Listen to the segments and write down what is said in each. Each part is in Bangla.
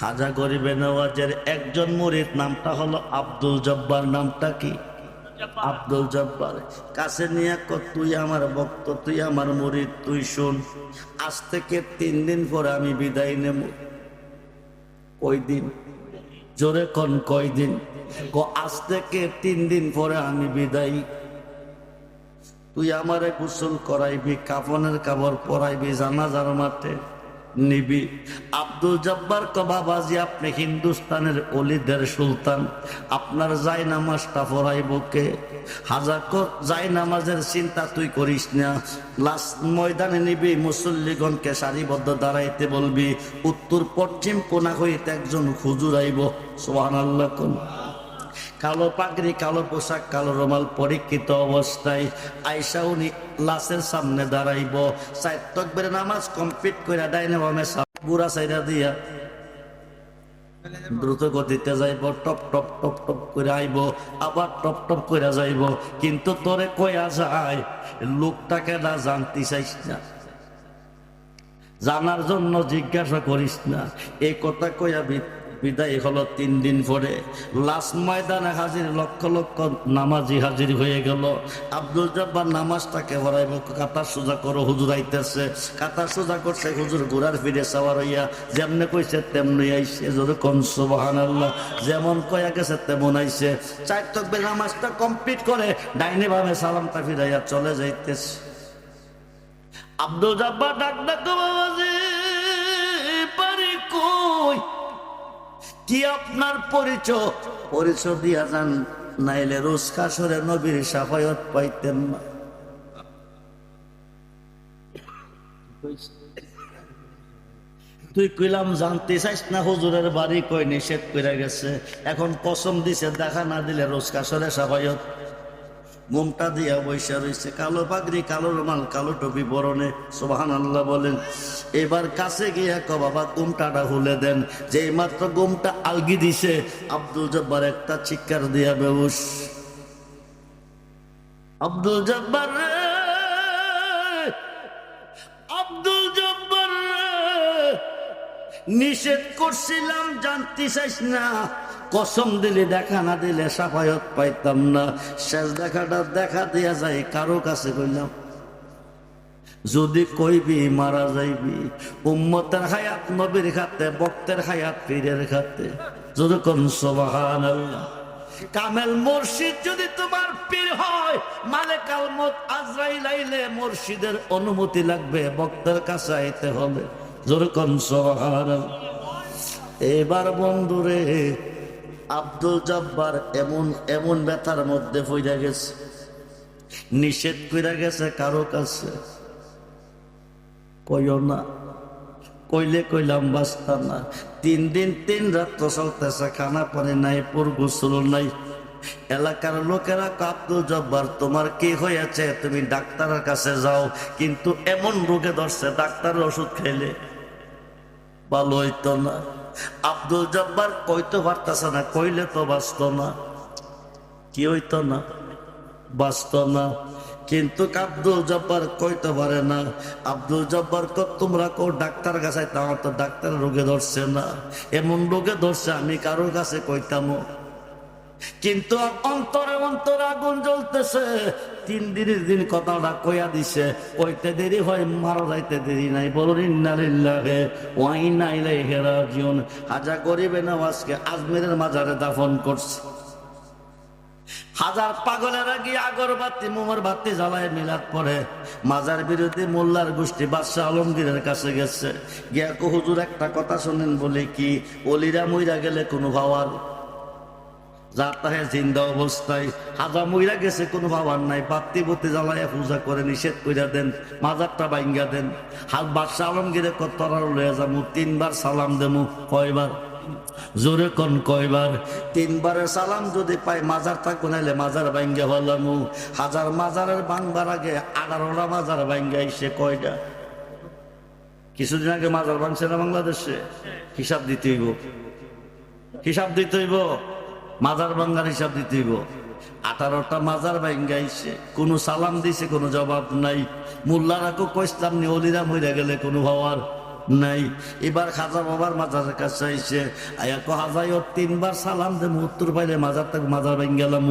হাজা গরিবে নওয়াজের একজন মুরিদ নামটা হলো আব্দুল জব্বার নামটা কি? আব্দুল জব্বার। কাছে নিয়ে তুই আমার ভক্ত, তুই আমার মুরিদ, তুই শোন। আজ থেকে তিন দিন পরে আমি বিদায় নেব। কই দিন? জোরে কন, কয় দিন? ক, আজ থেকে তিন দিন পরে আমি বিদায়। তুই আমারে গোসল করাইবি, কাফনের কাপড় পরাইবি জানাজার মাঠে। নিবি। আব্দুল জব্বার কবাবাজি আপনি হিন্দুস্তানের অলিদের সুলতান। আপনার যাই নামাজটা পড়াইব কে? হাজার যাই নামাজের চিন্তা তুই করিস না। লাস্ট ময়দানে নিবি, মুসল্লিগণকে সারিবদ্ধ দাঁড়াইতে বলবি। উত্তর পশ্চিম কোনা হইতে একজন হুজুর আইব। সোহান আল্লাহ কোন। কালো পাগড়ি, কালো পোশাক, কালো রুমাল পরীক্ষিত অবস্থায় আয়সা উনি লাশের সামনে দাঁড়াইব। সাইড তকবের নামাজ কমপ্লিট করে ডাইনে বামে বুড়া সাইডা দিয়া দ্রুত গতিতে যাইব, টপ টপ টপ টপ করে আইব, আবার টপ টপ করে যাইব। কিন্তু তোরে কয়া যায়, লোকটাকে না জানতে চাইস না। জানার জন্য জিজ্ঞাসা করিস না। এই কথা কইয়া বি- বিদায় হলো তিন দিন পরে। লাস্ট ময়দানে হাজির, লক্ষ লক্ষ নামাজি হাজির হয়ে গেল। আব্দুল জব্বার নামাজটাকে ভরাইব কাতা সোজা করো, হুজুর আইতেছে। কাতা সোজা করছে, হুজুর ঘুরার ফিরে সাওয়ার হইয়া যেমনে কইছে তেমনি আইছে। যদি কনস বাহান আল্লাহ যেমন কয়া গেছে তেমন আইছে। চার তকবে নামাজটা কমপ্লিট করে ডাইনে ভাবে সালামটা ফিরাইয়া চলে যাইতেছে। আব্দুল জব্বার ডাক ডাক বাবাজি। কি আপনার পরিচয়? পরিচয় দিয়া যান, নাইলে রোজ কাসরে নবীর সাফায়ত পাইতেন না। তুই কইলাম, জানতে চাইস না হুজুরের বাড়ি কই নিষেধ করে গেছে? এখন কসম দিছে, দেখা না দিলে রোজ কাসরে সাফায়ত ঘুমটা দিয়া বৈশা রয়েছে কালো পাগড়ি, কালো রুমাল, কালো টুপি বরণে সোহান আল্লাহ বলেন, এবার কাছে গিয়া ক, বাবা ঘুমটাটা খুলে দেন। যে মাত্র ঘুমটা আলগি দিছে, আব্দুল জব্বার একটা চিৎকার দিয়া বেউস আব্দুল জব্বার আব্দুল জব্বার নিষেধ করছিলাম, জানতে চাইস না। কসম দিলে দেখা না দিলে সাফায়ত পাইতাম না। শেষ দেখাটা দেখা দিয়া যায়, কারও কাছে কইলাম, যদি কইবি মারা যাইবি, উম্মতের হায়াত, নবীর খাতে বক্তের হায়াত, পীরের খাতে। যদি কোন কামেল মুর্শিদ যদি তোমার পীর হয় মালে আলমত আজরাইল আইলে মুর্শিদের অনুমতি লাগবে বক্তের কাছে আইতে হবে। যেরকম সহার এবার বন্ধুরে আব্দুল জব্বার এমন এমন ব্যথার মধ্যে পইরা গেছে। নিষেধ কইরা গেছে কারও কাছে। কইও না, কইলে কইলাম বাস্তা না। তিন দিন, তিন রাত তো চলতেছে, খানা পানি নাই, পুর গোসল নাই। এলাকার লোকেরা আব্দুল জব্বার, তোমার কি হয়েছে? তুমি ডাক্তারের কাছে যাও। কিন্তু এমন রোগে ধরছে, ডাক্তারের ওষুধ খাইলে ভালো হইতো না। আব্দুল জব্বার কইতে পারতেছে না, কইলে তো বাঁচত না। কি হইত না? বাঁচত না। কিন্তু আব্দুল জব্বার কইতে পারে না, আব্দুল জব্বার কো তোমরা কো ডাক্তার কাছে তাও তো ডাক্তার রোগে ধরছে না। এমন রোগে ধরছে, আমি কারোর কাছে কইতামও কিন্তু অন্তরে অন্তরে আগুন জ্বলতেছে। তিন দিনের দিন কথাটা কইয়া দিছে, কইতে দেরি হয়, মারা যাইতে দেরি নাই। বলুন ইন্নালিল্লাহে ওয়াইনা ইলাইহি রাজিউন। হাজা করিবে না আজকে আজমিরের মাজারে দাফন করছে। হাজার পাগলেরা গিয়ে আগরবাতি মোমর বাতি জ্বালায় মিলাদ পরে মাজার বিরোধী মোল্লার গোষ্ঠী বাদশাহ আলমগীরের কাছে গেছে। গিয়া কো, হুজুর, একটা কথা শোনেন বলে কি, অলিরা মইরা গেলে কোনো ভাবার যা তাহে জিন্দা অবস্থায়। হাজা মইরা গেছে, কোনো ভাবার নাই। বাত্তি বত্তি জ্বালাইয়া পূজা করে, নিষেধ কইরা দেন, মাজারটা বাইঙ্গা দেন। হাল বাদশাহ আলমগীরে কতরা লয়ে যাব তিনবার সালাম দেমু, কয়বার? জোরে কন কয়বার? তিনবারের সালাম যদি পাই, মাজার থাকব নাইলে মাজার বাইঙ্গা হলামু। হাজার মাজারের বাংবার আগে আঠারোটা মাজার বাইঙ্গা এসে কয়টা? কিছুদিন আগে মাজার ভাঙছে না বাংলাদেশে? হিসাব দিতে হইব। হিসাব দিতে হইব? মাজার ভাঙ্গার হিসাব দিতে হইব। আঠারোটা মাজার ভাঙ্গাইছে কোনো সালাম দিছে, কোনো জবাব নাই। মোল্লারাকে কইসলাম নি, অলিরা মইরা গেলে কোনো ভাবার নাই। এবার খাজা বাবার মাজারের কাছে আইসে আয়া কো হাজাই ও তিনবার সালাম দে উত্তর পাইলে মাজার তাক মাজার ভেঙে গেলাম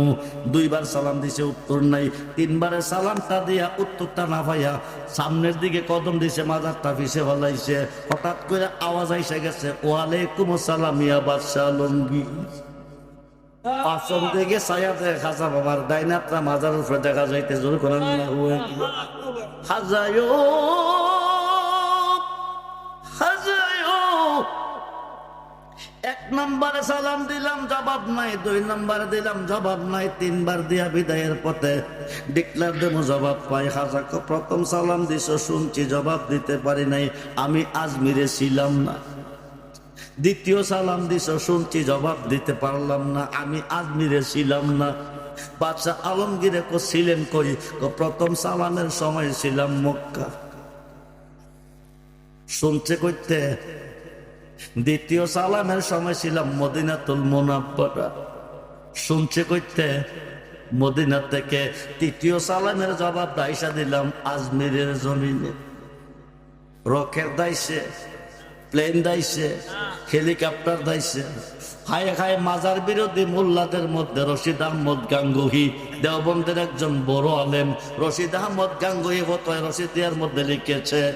দুইবার সালাম দিছে, উত্তর নাই। তিনবারে সালামটা দিয়া উত্তরটা না পাইয়া সামনের দিকে কদম দিছে, মাজারটা পিছে ফলাইছে। হঠাৎ করে আওয়াজ আইসে গেছে, ওয়ালাইকুম আসসালাম, ইয়া বাদশাহ লঙ্গি। থেকে খাজা বাবার ডাইনাত্রা মাজার উপরে দেখা যাইতে জোর করেন না হাজায়ো। এক নম্বরে সালাম দিলাম, জবাব নাই। দুই নম্বরে দিলাম, জবাব নাই। তিনবার দিয়া বিদায়ের পথে ডিক্লার দেবো, জবাব পাই। হাজাকে, প্রথম সালাম দিছ, শুনছি, জবাব দিতে পারি নাই। আমি আজমিরে ছিলাম না। দ্বিতীয় সালাম দিছ, শুনছি জবাব দিতে পারলাম না, আমি আজমিরে ছিলাম না। বাচ্চা আলমগীরে কো ছিলেন কই? কো প্রথম সালামের সময় ছিলাম মক্কা। শুনছে কইতে, দ্বিতীয় সালামের সময় ছিলাম মদিনাতুল মোনাব্বরা। শুনছে কইতে, মদিনা থেকে তৃতীয় সালামের জবাব দাইসা দিলাম আজমিরের জমিনে। রকের দাইছে প্লেন দাইছে হেলিকপ্টার দাইছে। হায় হায় মাজার বিরোধী মোল্লাদের মধ্যে রশিদ আহমদ গাঙ্গুহি। দেওবন্দের একজন বড় আলেম, রশিদ আহমদ গাঙ্গুহি হতয় রশিদিয়ার মধ্যে লিখেছে,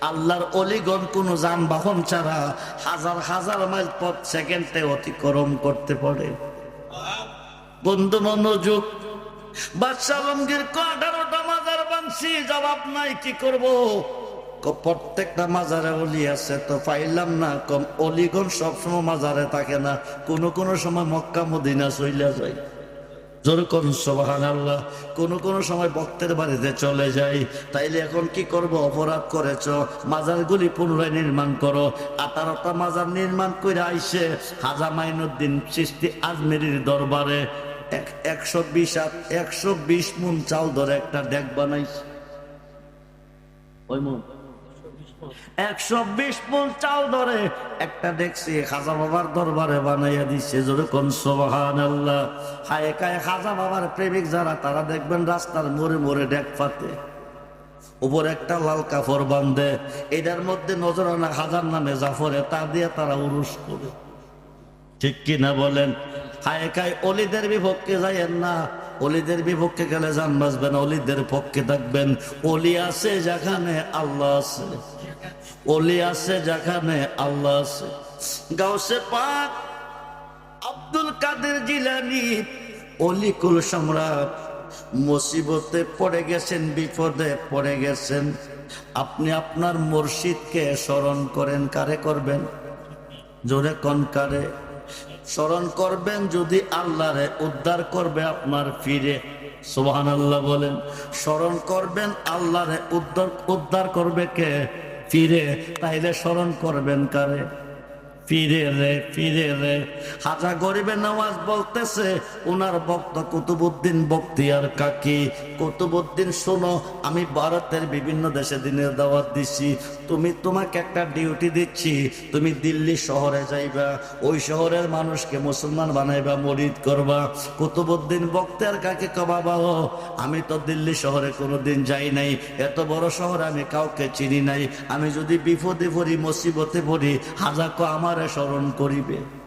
আল্লাহর অলিগণ কোন যানবাহন ছাড়া হাজার হাজার মাইল পথ সেকেন্ডে অতিক্রম করতে পারে। বন্ধু মনোযোগ, বাদশাহ আলমগীর আঠারোটা মাজার বাংশি জবাব নাই, কি করব? ক- প্রত্যেকটা মাজারে অলি আছে, তো পাইলাম না কম। অলিগণ সবসময় মাজারে থাকে না। কোনো কোনো সময় মক্কা, মদিনা চইলা যায়। জোর করুন আল্লাহ কোনো কোনো সময় ভক্তের বাড়িতে চলে যাই। তাইলে এখন কি করব? অপরাধ করেছ। মাজারগুলি পুনরায় নির্মাণ করো। আঠারোটা মাজার নির্মাণ করে আইসে হাজা মাইনুদ্দিন সৃষ্টি আজমেরির দরবারে এক- একশো বিশ একশো বিশ মুন চাল ধরে একটা ডেক বানাইছে। ওই মুন। ধরে, একটা দেখছি বাবার দরবারে বানাইয়া যেরকম আল্লাহ কায় বাবার প্রেমিক যারা, তারা দেখবেন রাস্তার মোড়ে মোড়ে পাতে উপর একটা লাল কাপড় বান্ধে এটার মধ্যে নজরানা হাজার নামে জাফরে তা দিয়ে তারা উরুস করে। ঠিক কি না বলেন? হায়, কায় অলিদের বিপক্ষে যাইয়েন না। অলিদের বিপক্ষে গেলে যান বাঁচবেন, অলিদের পক্ষে থাকবেন। অলি আছে, যেখানে আল্লাহ আছে। অলি আছে যেখানে আল্লাহ আছে। গাউসে পাক আব্দুল কাদের জিলানি, অলিকুল সম্রাট মুসিবতে পড়ে গেছেন, বিপদে পড়ে গেছেন। আপনি আপনার মুর্শিদকে স্মরণ করেন, কারে করবেন? জোরে কন কারে। স্মরণ করবেন যদি আল্লাহরে উদ্ধার করবে আপনার ফিরে। সোহান আল্লাহ বলেন, স্মরণ করবেন আল্লাহরে উদ্ধার উদ্ধার করবে কে? ফিরে তাইলে স্মরণ করবেন কারে? ফিরে রে ফিরে রে। হাজা গরিবে নামাজ বলতেছে ওনার ভক্ত কুতুবুদ্দিন বক্তিয়ার কাকি। কুতুবুদ্দিন শোনো, আমি ভারতের বিভিন্ন দেশে দিনের দাওয়াত দিচ্ছি। তুমি তোমাকে একটা ডিউটি দিচ্ছি, তুমি দিল্লি শহরে যাইবা। ওই শহরের মানুষকে মুসলমান বানাইবা, মরিদ করবা। কুতুবুদ্দিন বক্তিয়ার কাকে কবাবাও আমি তো দিল্লি শহরে কোনোদিন যাই নাই। এত বড় শহর আমি কাউকে চিনি নাই। আমি যদি বিপদে পড়ি, মুসিবতে পড়ি হাজাকো আমারে স্মরণ করিবে।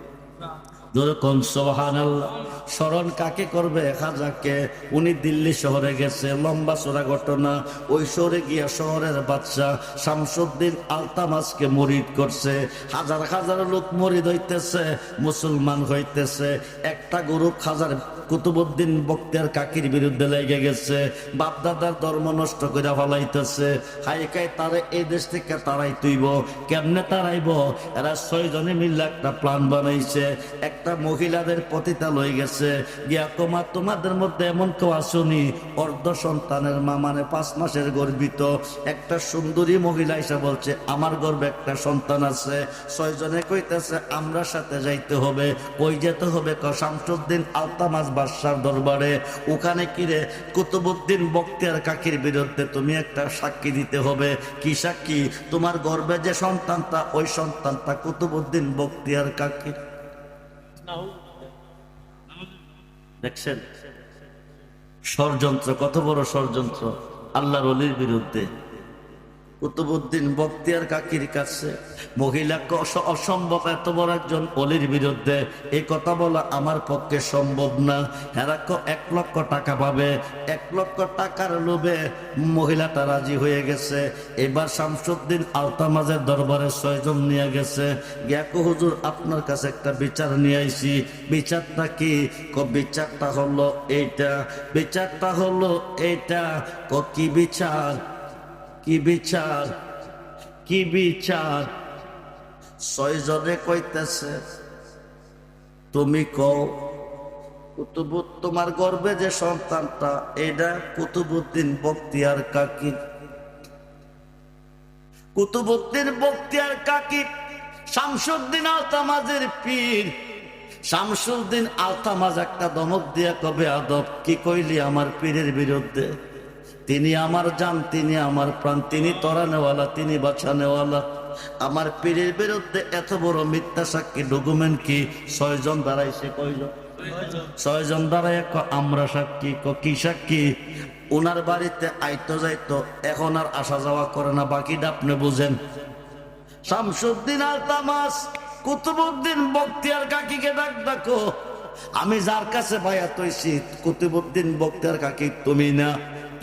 যেরকম সোহান স্মরণ কাকে করবে? খাজাকে। উনি দিল্লি শহরে গেছে, লম্বা চোরা ঘটনা। ওই শহরে গিয়া শহরের বাচ্চা শামসুদ্দিন আলতামাজকে মরিদ করছে। হাজার হাজার লোক মরিদ হইতেছে, মুসলমান হইতেছে। একটা গরু হাজার কুতুবুদ্দিন বক্তিয়ার কাকির বিরুদ্ধে লেগে গেছে। বাপদাদার ধর্ম নষ্ট করে ফলাইতেছে। হাইকাই তারে এই দেশ থেকে তারাই তুইব। কেমনে তারাইব? এরা ছয় জনে মিলে একটা প্ল্যান বানাইছে। একটা মহিলাদের পতিতা লই গেছে। গিয়া তোমার তোমাদের মধ্যে এমন কেউ আসুনি? অর্ধ সন্তানের মা মানে পাঁচ মাসের গর্বিত। একটা সুন্দরী মহিলা এসে বলছে, আমার গর্বে একটা সন্তান আছে। ছয় জনে কইতেছে, আমরা সাথে যাইতে হবে। কই যেতে হবে? ক, শামসুদ্দিন আলতামাজ বাদশার দরবারে, ওখানে কিরে কুতুবুদ্দিন বক্তিয়ার কাকির বিরুদ্ধে তুমি একটা সাক্ষী দিতে হবে। কি সাক্ষী? তোমার গর্বে যে সন্তানটা ওই সন্তানটা কুতুবুদ্দিন বক্তিয়ার কাকির দেখছেন? ষড়যন্ত্র, কত বড় ষড়যন্ত্র আল্লাহর অলির বিরুদ্ধে। কুতুবুদ্দিন বক্তিয়ার কাকির কাছে মহিলাকে অসম্ভব এত বড় একজন অলির বিরুদ্ধে এই কথা বলা আমার পক্ষে সম্ভব না। হেরাক এক লক্ষ টাকা পাবে, এক লক্ষ টাকার লোভে মহিলাটা রাজি হয়ে গেছে। এবার শামসুদ্দিন আলতামাজের দরবারে ছয়জন নিয়ে গেছে। গ্যাকো হুজুর, আপনার কাছে একটা বিচার নিয়ে আইছি। বিচারটা কি, বিচারটা হলো এইটা, বিচারটা হলো এইটা। ক, কি বিচার? কি বিচার কি বিচার? ছয়জনে কইতেছে, তুমি কও কুতুবুদ তোমার গর্বে যে সন্তানটা এটা কুতুবুদ্দিন বক্তিয়ার কাকি। কুতুবুদ্দিন বক্তিয়ার কাকি শামসুদ্দিন আলতামাজের পীর। শামসুদ্দিন আলতামাজ একটা দমক দিয়া কবে আদব? কি কইলি আমার পীরের বিরুদ্ধে? তিনি আমার জান, তিনি আমার প্রাণ, তিনি তরানেওয়ালা তিনি বাঁচানেওয়ালা আমার পীরের বিরুদ্ধে এত বড় মিথ্যা সাক্ষী, ডকুমেন্ট কি? ছয়জন দাঁড়াইছে কইজন ছয়জন দাঁড়ায় ক, আমরা সাক্ষী ক, কি সাক্ষী? ওনার বাড়িতে আইতো যাইতো, এখন আর আসা যাওয়া করে না, বাকিটা আপনি বুঝেন। শামসুদ্দিন আল তামাস কুতুবুদ্দিন বক্তিয়ার কাকিকে ডাক ডাকো। আমি যার কাছে ভাইয়া তৈছি কুতুবুদ্দিন বক্তিয়ার কাকি, তুমি না।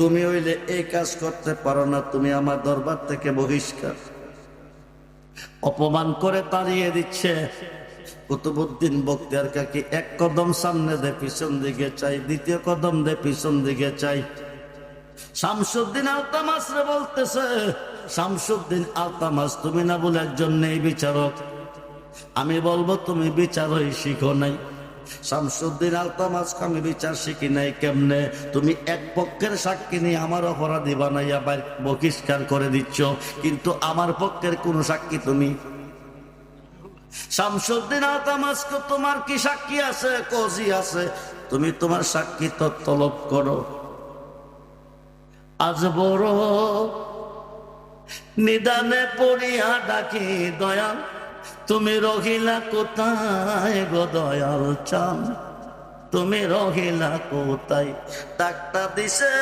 তুমি হইলে এই কাজ করতে পারো না, তুমি আমার দরবার থেকে বহিষ্কার। অপমান করে তাড়িয়ে দিচ্ছে। কুতুবুদ্দিন বক্তিয়ার কাকি এক কদম সামনে দে, পিছন দিকে চাই। দ্বিতীয় কদম দে, পিছন দিকে চাই। শামসুদ্দিন আলতামাস রে বলতেছে, শামসুদ্দিন আলতামাস, তুমি না বলে একজন নেই বিচারক। আমি বলব তুমি বিচারই শিখো নাই। শামসুদ্দিন আলতামাস আমি বিচার শিখি নাই কেমনে? তুমি এক পক্ষের সাক্ষী নিয়ে আমার অপরাধী বানাইয়া বাইর বহিষ্কার করে দিচ্ছ, কিন্তু আমার পক্ষের কোন সাক্ষী তুমি? শামসুদ্দিন আলতামাসকে তোমার কি সাক্ষী আছে? কজি আছে। তুমি তোমার সাক্ষী তো তলব করো। আজ বড় নিদানে পড়িয়া ডাকি দয়াল। তুমি রহিলা কোথায় গো দয়াল চান তুমি রহিলা কোথায়? ডাক্তার দিছে,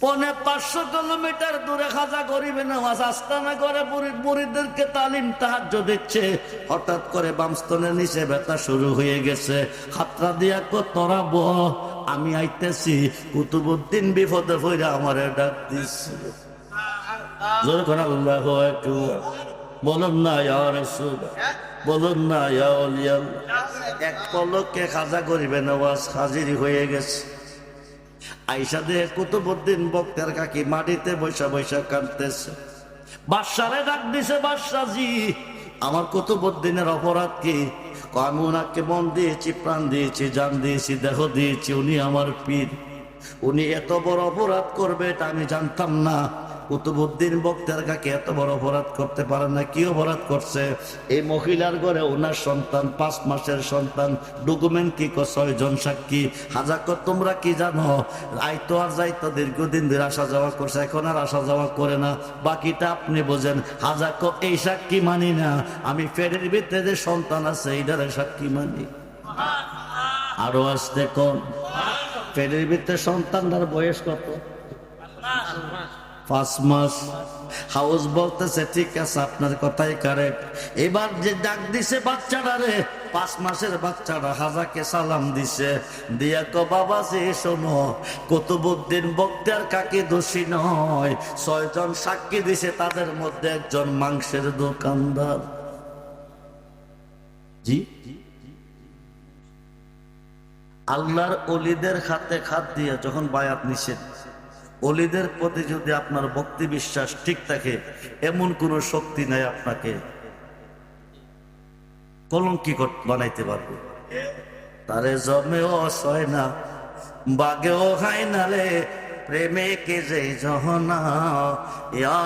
পনে পাঁচশো কিলোমিটার দূরে খাজা গরিবে নামাজ আস্তানা করে মুড়িদেরকে তালিম সাহায্য দিচ্ছে। হঠাৎ করে বামস্তনের নিচে ব্যথা শুরু হয়ে গেছে। হাতরা দিয়া কো, তোরা ব, আমি আইতেছি। কুতুবুদ্দিন বিপদে হইরা আমার ডাক দিচ্ছে জোর করে আল্লাহ বলুন না ইয়া রাসূল। বলুন না ইয়া এক পলকে খাজা করিবে নওয়াজ হাজির হয়ে গেছে। আইসা দিয়ে কুতুবুদ্দিন বক্তার কাকি মাটিতে বৈশা বৈশা কাঁদতেছে। বাদশারে ডাক দিছে বাদশাজি আমার কুতুবুদ্দিনের অপরাধ কি? ক আমি ওনাকে মন দিয়েছি প্রাণ দিয়েছি জান দিয়েছি দেহ দিয়েছি উনি আমার পীর। উনি এত বড় অপরাধ করবে এটা আমি জানতাম না। কুতুবুদ্দিন বক্তার কাকে এত বড় অপরাধ করতে পারে না? কি অপরাধ করছে? এই মহিলার ঘরে ওনার সন্তান, পাঁচ মাসের সন্তান। ডকুমেন্ট কি ছয়জন সাক্ষী। হাজার কর তোমরা কি জানো? আইতো আর যাইতো দীর্ঘদিন ধরে আসা যাওয়া করছে, এখন আর আসা যাওয়া করে না। বাকিটা আপনি বোঝেন। হাজার কো, এই সাক্ষী মানি না। আমি ফেরের ভিতরে যে সন্তান আছে এই এইটারে সাক্ষী মানি। আরও আসতে কোন? ফেরের ভিতরে সন্তানটার বয়স কত? পাঁচ মাস। হাউস বলতেছে, ঠিক আছে, আপনার কথাই কারেক্ট এবার যে ডাক দিছে বাচ্চাটা রে, পাঁচ মাসের বাচ্চারা হাজাকে সালাম দিছে। দিয়া কো বাবা যে শোনো কুতুবুদ্দিন বক্তার কাকে দোষী নয়। ছয়জন সাক্ষী দিছে, তাদের মধ্যে একজন মাংসের দোকানদার। জি? আল্লাহর অলিদের খাতে খাত দিয়ে যখন বায়াত নিষেধ অলিদের প্রতি যদি আপনার ভক্তি বিশ্বাস ঠিক থাকে, এমন কোন শক্তি নাই আপনাকে। কলঙ্কি বানাইতে পারবে। তারে জমেও অসয় না, বাগেও খায় না রে, প্রেমে কে যে জহনা, ইয়া